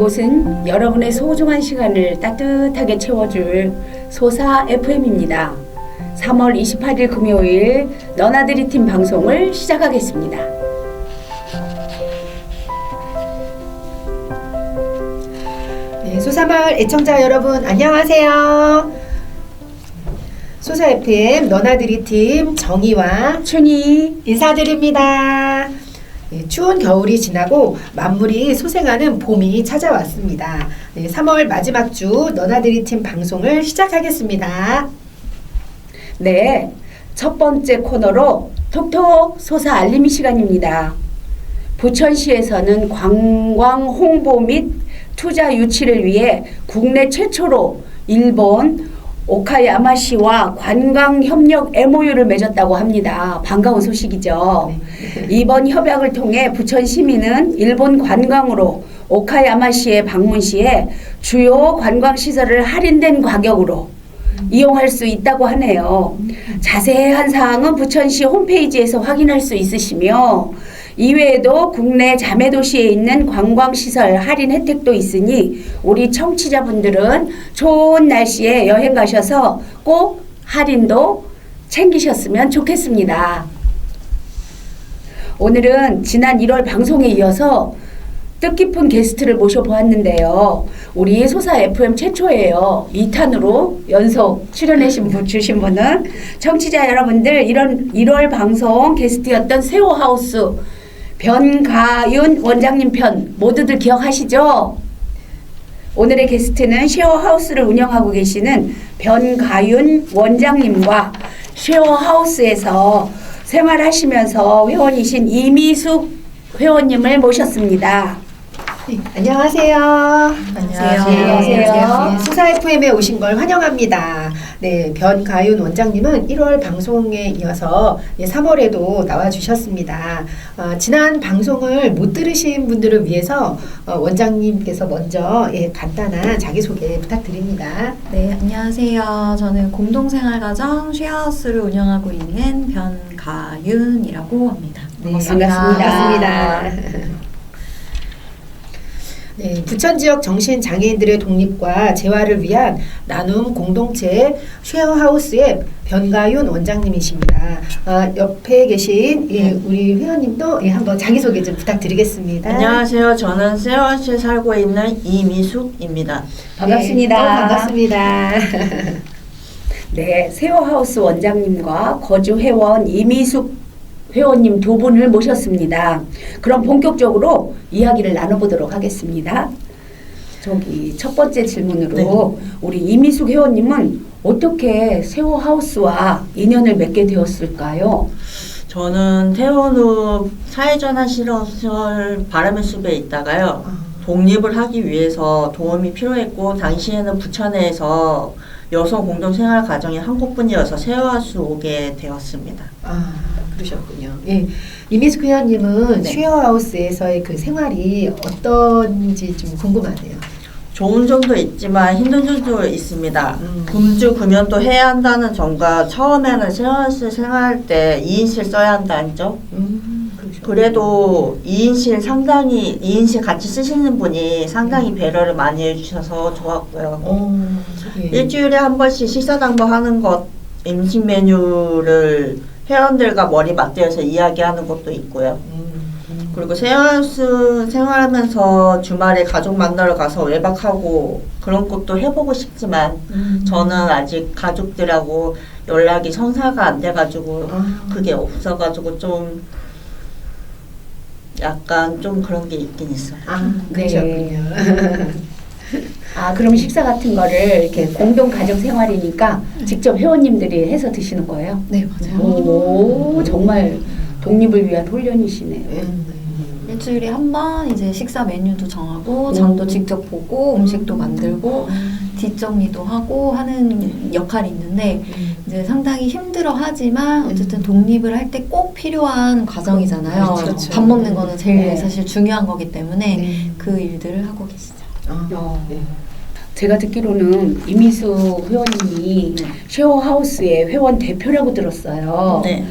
이곳은 여러분의 소중한 시간을 따뜻하게 채워줄 소사 FM입니다. 3월 28일 금요일 너나들이 팀 방송을 시작하겠습니다. 네, 소사마을 애청자 여러분 안녕하세요. 소사 FM 너나들이 팀 정희와 춘희 인사드립니다. 네, 추운 겨울이 지나고 만물이 소생하는 봄이 찾아왔습니다. 네, 3월 마지막 주 너나들이 팀 방송을 시작하겠습니다. 네, 첫 번째 코너로 톡톡 소사 알림이 시간입니다. 부천시에서는 관광 홍보 및 투자 유치를 위해 국내 최초로 일본 오카야마시와 관광 협력 MOU를 맺었다고 합니다. 반가운 소식이죠. 이번 협약을 통해 부천 시민은 일본 관광으로 오카야마시에 방문 시에 주요 관광 시설을 할인된 가격으로 이용할 수 있다고 하네요. 자세한 사항은 부천시 홈페이지에서 확인할 수 있으시며 이외에도 국내 자매 도시에 있는 관광 시설 할인 혜택도 있으니 우리 청취자분들은 좋은 날씨에 여행 가셔서 꼭 할인도 챙기셨으면 좋겠습니다. 오늘은 지난 1월 방송에 이어서 뜻깊은 게스트를 모셔보았는데요. 우리 소사 FM 최초예요. 2탄으로 연속 출연하신 분, 주신 분은 청취자 여러분들 이런 1월 방송 게스트였던 세호하우스 변가윤 원장님 편 모두들 기억하시죠? 오늘의 게스트는 쉐어하우스를 운영하고 계시는 변가윤 원장님과 쉐어하우스에서 생활하시면서 회원이신 이미숙 회원님을 모셨습니다. 네, 안녕하세요. 안녕하세요. 네, 수사 FM에 오신 걸 환영합니다. 네, 변가윤 원장님은 1월 방송에 이어서 3월에도 나와주셨습니다. 어, 지난 방송을 못 들으신 분들을 위해서 어, 원장님께서 먼저 예, 간단한 자기소개 부탁드립니다. 네, 안녕하세요. 저는 공동생활가정 쉐어하우스를 운영하고 있는 변가윤이라고 합니다. 네, 반갑습니다. 반갑습니다. 네, 부천 지역 정신 장애인들의 독립과 재활을 위한 나눔 공동체 쉐어하우스의 변가윤 원장님이십니다. 아, 옆에 계신 예, 우리 회원님도 예, 한번 자기소개 좀 부탁드리겠습니다. 안녕하세요. 저는 세월시에 살고 있는 이미숙입니다. 반갑습니다. 네, 또 반갑습니다. 네, 세호하우스 원장님과 거주 회원 이미숙 회원님 두 분을 모셨습니다. 그럼 본격적으로 이야기를 나눠보도록 하겠습니다. 저기 첫 번째 질문으로 우리 이미숙 회원님은 어떻게 세호 하우스와 인연을 맺게 되었을까요? 저는 퇴원 후 사회전환 실험설 바람의 숲에 있다가요. 독립을 하기 위해서 도움이 필요했고 당시에는 부천에서 여성 공동 생활 가정이 한국분이어서 세워수 오게 되었습니다. 아, 그러셨군요. 예. 이미숙 회원님은 네. 쉐어하우스에서의 그 생활이 어떤지 좀 궁금하네요. 좋은 점도 있지만 힘든 점도 있습니다. 음. 금주 금연도 해야 한다는 점과 처음에는 세워수 생활할 때 2인실 써야 한다는 점. 음. 그래도 2인실 상당히 2인실 같이 쓰시는 분이 상당히 배려를 많이 해주셔서 좋았고요. 어, 예. 일주일에 한 번씩 식사당부하는 것 음식 메뉴를 회원들과 머리 맞대어서 이야기하는 것도 있고요. 그리고 세월수 생활하면서 주말에 가족 만나러 가서 외박하고 그런 것도 해보고 싶지만 음. 저는 아직 가족들하고 연락이 성사가 안 돼가지고 아. 그게 없어가지고 좀 약간 좀 그런 게 있긴 있어요. 아, 그러셨군요. 아, 그럼 식사 같은 거를 이렇게 공동 가정 생활이니까 직접 회원님들이 해서 드시는 거예요? 네, 맞아요. 오, 정말 독립을 위한 훈련이시네요. 음. 일주일에 한 번 이제 식사 메뉴도 정하고 장도 음. 직접 보고 음식도 만들고 뒷정리도 하고 하는 역할이 있는데 이제 상당히 힘들어 하지만 어쨌든 독립을 할 때 꼭 필요한 과정이잖아요. 그렇죠. 밥 먹는 거는 제일 네. 사실 중요한 거기 때문에 네. 그 일들을 하고 계시죠. 아, 어. 네. 제가 듣기로는 이미수 회원님이 쉐어하우스의 회원 대표라고 들었어요. 네.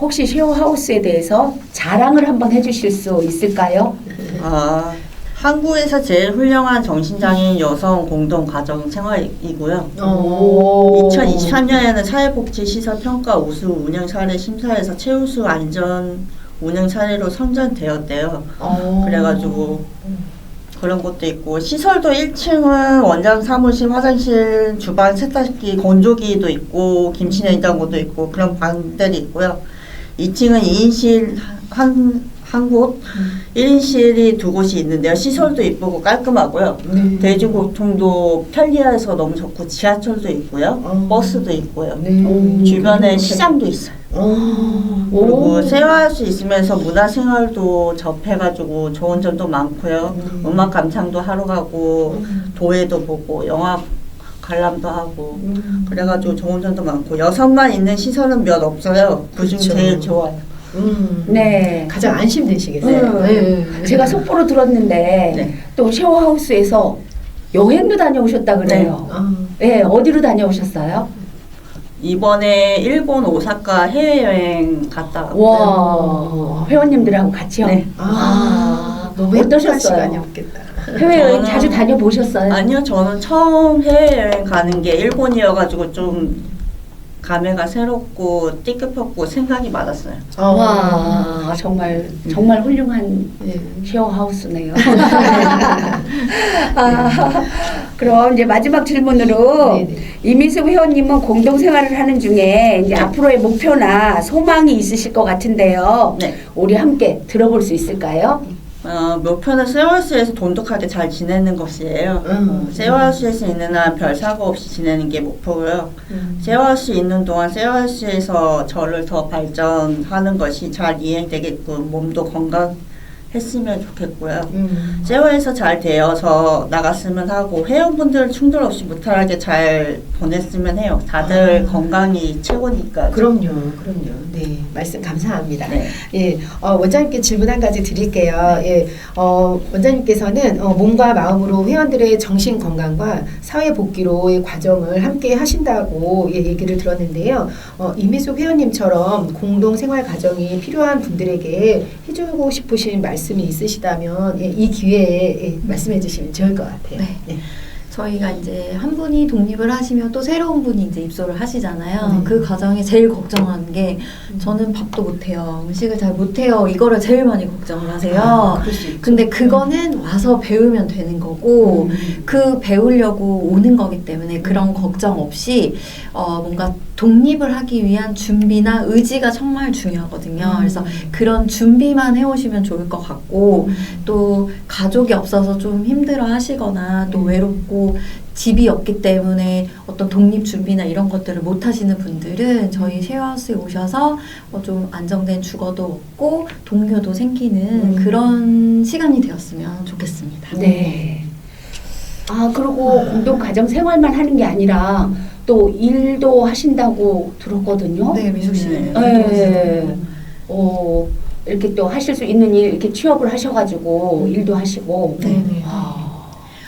혹시 쉐어하우스에 대해서 자랑을 한번 해주실 수 있을까요? 아 한국에서 제일 훌륭한 정신장애인 여성 공동 가정 생활이고요. 어. 2023년에는 사회복지시설 평가 우수 운영 사례 심사에서 최우수 안전 운영 사례로 선정되었대요. 어. 그래가지고 그런 것도 있고 시설도 1층은 원장 사무실, 화장실, 주방, 세탁기, 건조기도 있고 김치 냉장고도 있고 그런 방들이 있고요. 2층은 2인실 한 한 곳, 1인실이 두 곳이 있는데요. 시설도 이쁘고 깔끔하고요. 네. 대중교통도 편리해서 너무 좋고 지하철도 있고요. 어. 버스도 있고요. 네. 음. 주변에 시장도 있어요. 어. 그리고 오. 생활할 수 있으면서 문화생활도 접해가지고 좋은 점도 많고요. 음. 음악 감상도 하러 가고 도예도 보고 영화 관람도 하고 음. 그래가지고 좋은 점도 많고 여성만 있는 시설은 몇 없어요. 그중 그쵸. 제일 좋아요. 음. 네. 가장 안심되시겠어요. 음. 네. 제가 속보로 들었는데 네. 또 쉐어하우스에서 여행도 다녀오셨다 그래요. 어. 네. 어디로 다녀오셨어요? 이번에 일본 오사카 해외여행 갔다 왔고요. 와 회원님들하고 같이요. 네. 아, 너무 행복한 어떠셨어요? 시간이 없겠다. 해외여행 저는- 자주 다녀보셨어요? 아니요, 저는 처음 해외여행 가는 게 일본이어가지고 좀 감회가 새롭고 띠급했고 생각이 많았어요. 어. 와 정말 정말 훌륭한 네. 쉐어하우스네요. 아, 그럼 이제 마지막 질문으로 네네. 이미숙 회원님은 공동 생활을 하는 중에 이제 네. 앞으로의 목표나 소망이 있으실 것 같은데요. 네. 우리 함께 들어볼 수 있을까요? 어, 목표는 세월수에서 돈독하게 잘 지내는 것이에요. 음. 세월수에서 있는 한 별 사고 없이 지내는 게 목표고요. 음. 세월수 있는 동안 세월수에서 저를 더 발전하는 것이 잘 이행되게끔 몸도 건강 했으면 좋겠고요. 음. 세월에서 잘 되어서 나갔으면 하고 회원분들 충돌 없이 무탈하게 잘 보냈으면 해요. 다들 아. 건강이 최고니까. 그럼요, 그럼요. 네, 말씀 감사합니다. 네. 예, 어, 원장님께 질문 한 가지 드릴게요. 예, 어, 원장님께서는 어, 몸과 마음으로 회원들의 정신 건강과 사회 복귀로의 과정을 함께 하신다고 예, 얘기를 들었는데요. 어, 이미숙 회원님처럼 공동 생활 과정이 필요한 분들에게 해주고 싶으신 말씀 이 있으시다면 예, 이 기회에 예, 말씀해 주시면 좋을 것 같아요. 네. 저희가 이제 한 분이 독립을 하시면 또 새로운 분이 이제 입소를 하시잖아요. 네. 그 과정에 제일 걱정하는 게 저는 밥도 못해요. 음식을 잘 못해요. 이거를 제일 많이 걱정을 하세요. 아. 근데 그거는 와서 배우면 되는 거고 음. 그 배우려고 오는 거기 때문에 그런 걱정 없이 어 뭔가 독립을 하기 위한 준비나 의지가 정말 중요하거든요. 음. 그래서 그런 준비만 해오시면 좋을 것 같고 또 가족이 없어서 좀 힘들어 하시거나 또 음. 외롭고 집이 없기 때문에 어떤 독립 준비나 이런 것들을 못 하시는 분들은 저희 쉐어하우스에 오셔서 어, 좀 안정된 주거도 얻고 동료도 생기는 음. 그런 시간이 되었으면 좋겠습니다. 네. 아 그리고 공동 가정 생활만 하는 게 아니라 또 일도 하신다고 들었거든요. 네, 미숙 씨는. 네. 어, 이렇게 또 하실 수 있는 일 이렇게 취업을 하셔가지고 일도 하시고. 네, 네. 와.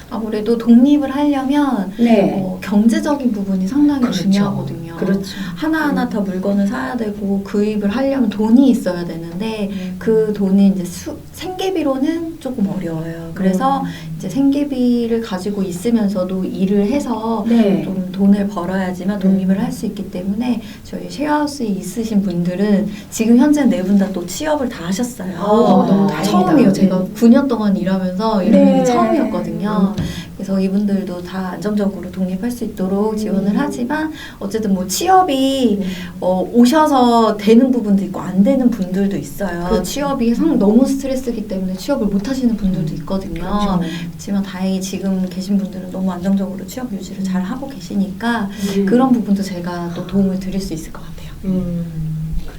아무래도 독립을 하려면 네. 어, 경제적인 부분이 상당히 그렇죠. 중요하거든요. 그렇죠. 하나하나 다 물건을 사야 되고 구입을 하려면 돈이 있어야 되는데 그 돈이 이제 수, 생계비로는 조금 어려워요. 그래서 이제 생계비를 가지고 있으면서도 일을 해서 네. 좀 돈을 벌어야지만 독립을 할 수 있기 때문에 저희 쉐어하우스에 있으신 분들은 지금 현재 네 분 다 또 취업을 다 하셨어요. 어, 너무 다행이다. 처음이에요. 제가 네. 9년 동안 일하면서 이런 네. 게 처음이었거든요. 음. 그래서 이분들도 다 안정적으로 독립할 수 있도록 음. 지원을 하지만 어쨌든 뭐 취업이 어, 오셔서 되는 부분도 있고 안 되는 분들도 있어요. 그렇죠. 취업이 상 너무 스트레스기 때문에 취업을 못 하시는 분들도 있거든요. 그렇죠. 그렇지만 다행히 지금 계신 분들은 너무 안정적으로 취업 유지를 잘 하고 계시니까 음. 그런 부분도 제가 또 도움을 드릴 수 있을 것 같아요. 음.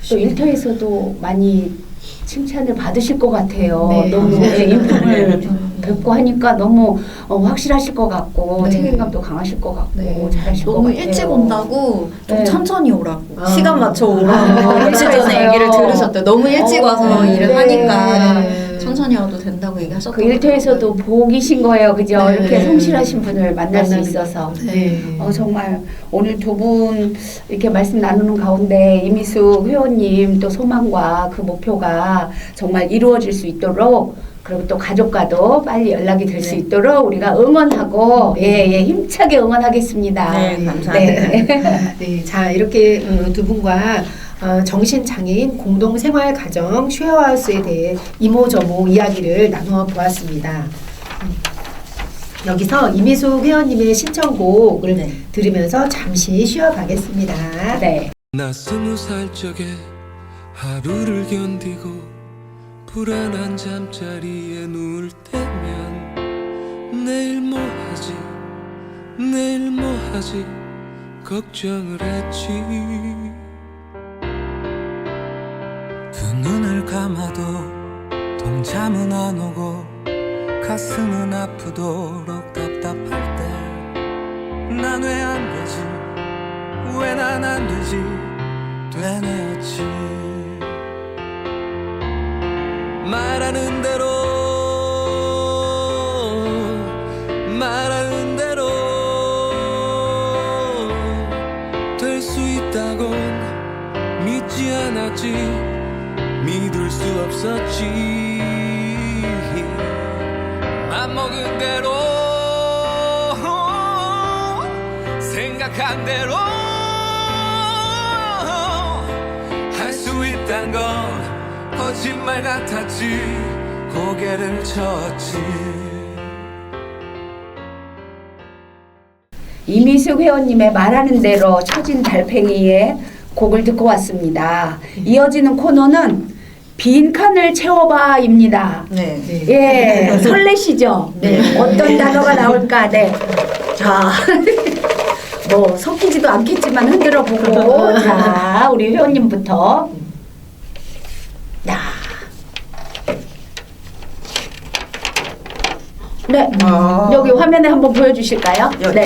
또 일터에서도 많이 칭찬을 받으실 것 같아요. 네. 너무 네. 예, 인품을 네. 뵙고 하니까 너무 어, 확실하실 것 같고 네. 책임감도 강하실 것 같고 네. 잘하실 것 너무 같아요. 일찍 온다고 좀 네. 천천히 오라고 아. 시간 맞춰 오라고 아, 며칠 전에. 얘기를 들으셨대요. 너무 일찍 어, 와서 네. 일을 하니까 네. 천천히 와도 된다고 얘기하셨던 그 일터에서도 복이신 거예요, 그죠? 네. 이렇게 성실하신 분을 만날 수 만나는 있어서. 네. 어, 정말 오늘 두 분 이렇게 말씀 나누는 가운데 이미숙 회원님 또 소망과 그 목표가 정말 이루어질 수 있도록 그리고 또 가족과도 빨리 연락이 될수 네. 있도록 우리가 응원하고 예, 예, 힘차게 응원하겠습니다. 네, 감사합니다. 네. 네, 자 이렇게 어, 두 분과 어, 정신장애인 공동생활가정 쉐어하우스에 대해 이모저모 이야기를 나누어 보았습니다. 음. 여기서 이미숙 회원님의 신청곡을 네. 들으면서 잠시 쉬어가겠습니다. 네. 나 스무 살 적에 하루를 견디고 불안한 잠자리에 누울 때면 내일 뭐 하지? 내일 뭐 하지? 걱정을 했지. 두 눈을 감아도 동참은 안 오고 가슴은 아프도록 답답할 때 난 왜 안 되지? 왜 난 안 되지? 되뇌었지 말하는 대로 말하는 대로 될 수 있다곤 믿지 않았지. 믿을 수 없었지. 맘먹은 대로 생각한 대로 할 수 있단 건 거짓말 같았지 고개를 쳤지 이미숙 회원님의 말하는 대로 처진 달팽이의 곡을 듣고 왔습니다. 이어지는 코너는 빈칸을 채워봐입니다. 네. 네. 예, 설레시죠? 네. 어떤 단어가 나올까? 네. 자, 뭐 섞이지도 않겠지만 흔들어 보고, 자, 우리 회원님부터. 야. 네, 아. 여기 화면에 한번 보여주실까요? 여기. 네.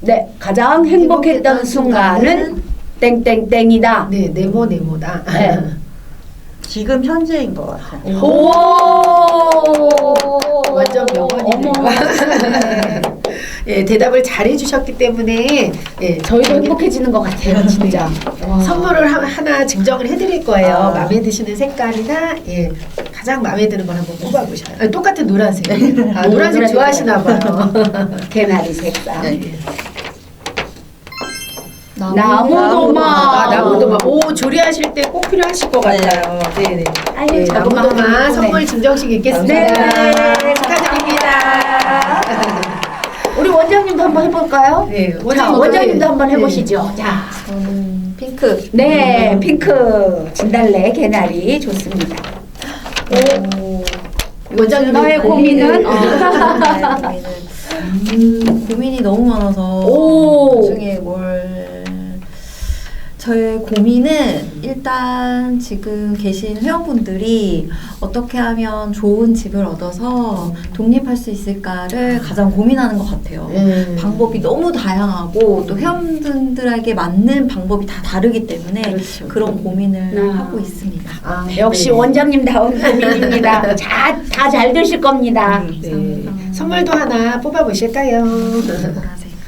네, 가장 행복했던 행복했던 순간은 땡땡땡이다. 네, 네모 네모다. 네. 지금 현재인 것 같아요. 오, 완전 명언이네요. 어머. 예, 대답을 잘 해 주셨기 때문에 예, 저희도 행복해지는 것 같아요, 진짜. 와. 선물을 하- 하나 증정을 해드릴 거예요. 아. 마음에 드시는 색깔이나 예, 가장 마음에 드는 걸 한번 뽑아보셔요. 아, 똑같은 노란색. 아, 오, 노란색 노란색 좋아하시나 봐요. 개나리 색상. 네. 나무도마. 아, 나무도마. 오, 조리하실 때 꼭 필요하실 것 네. 같아요. 네, 네. 아유, 네, 나무도마. 선물 증정식 있겠습니다. 네, 축하드립니다. 우리 원장님도 한번 해볼까요? 네, 자, 원장님도 원장님도 네. 한번 네. 해보시죠. 자, 저는 핑크. 네, 핑크 진달래 개나리 좋습니다. 오, 원장님 나의 고민은? 고민은 음, 고민이 너무 많아서 일단 지금 계신 회원분들이 어떻게 하면 좋은 집을 얻어서 독립할 수 있을까를 가장 고민하는 것 같아요. 음. 방법이 너무 다양하고 또 회원분들에게 맞는 방법이 다 다르기 때문에 그렇죠. 그런 고민을 아. 하고 있습니다. 아, 역시 네. 원장님다운 고민입니다. 다 잘 되실 겁니다. 음. 네. 감사합니다. 선물도 하나 뽑아보실까요? 보라색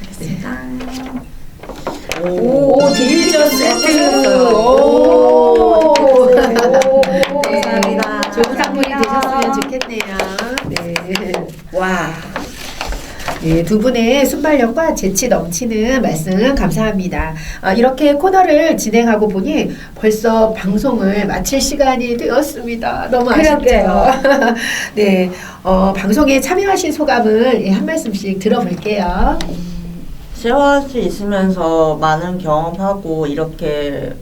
하겠습니다. 오, 디퓨저 세트. 세트. 오, 감사합니다. 좋은 선물이 되셨으면 좋겠네요. 네. 와. 네, 두 분의 순발력과 재치 넘치는 말씀 감사합니다. 아, 이렇게 코너를 진행하고 보니 벌써 방송을 마칠 시간이 되었습니다. 너무 아쉽죠? 네, 어, 방송에 참여하신 소감을 예, 한 말씀씩 들어볼게요. 쉐어할 수 있으면서 많은 경험하고 이렇게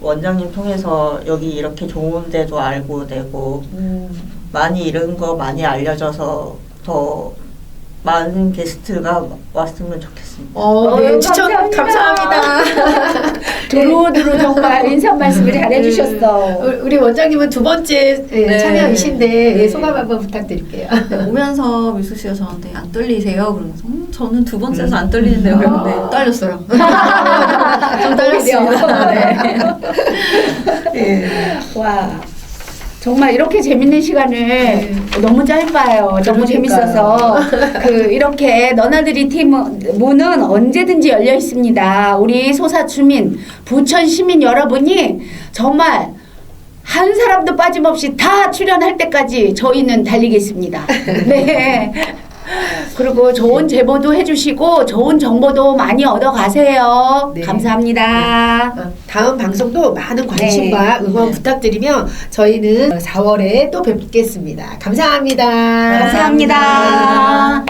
원장님 통해서 여기 이렇게 좋은 데도 알고 되고 많이 이런 거 많이 알려져서 더 많은 게스트가 왔으면 좋겠습니다. 어, 네, 어유, 추천 감사합니다. 감사합니다. 두루두루 정말 인사 말씀을 잘 해주셨어. 우리- 우리 원장님은 두 번째 예, 네. 참여이신데 예, 네. 소감 한번 부탁드릴게요. 네, 오면서 밀수 씨가 저한테 안 떨리세요? 그러면서 음, 저는 두 번째에서 안 떨리는데요. 그런데 떨렸어요. 좀 떨렸습니다. 네. 예. 와. 정말 이렇게 재밌는 시간을 너무 짧아요. 너무. 재밌어서 그 이렇게 너나들이 팀 문은 언제든지 열려 있습니다. 우리 소사 주민, 부천 시민 여러분이 정말 한 사람도 빠짐없이 다 출연할 때까지 저희는 달리겠습니다. 네. 그리고 좋은 제보도 해주시고 좋은 정보도 많이 얻어가세요. 네. 감사합니다. 어, 다음 방송도 많은 관심과 네. 응원 부탁드리며 저희는 4월에 또 뵙겠습니다. 감사합니다. 감사합니다.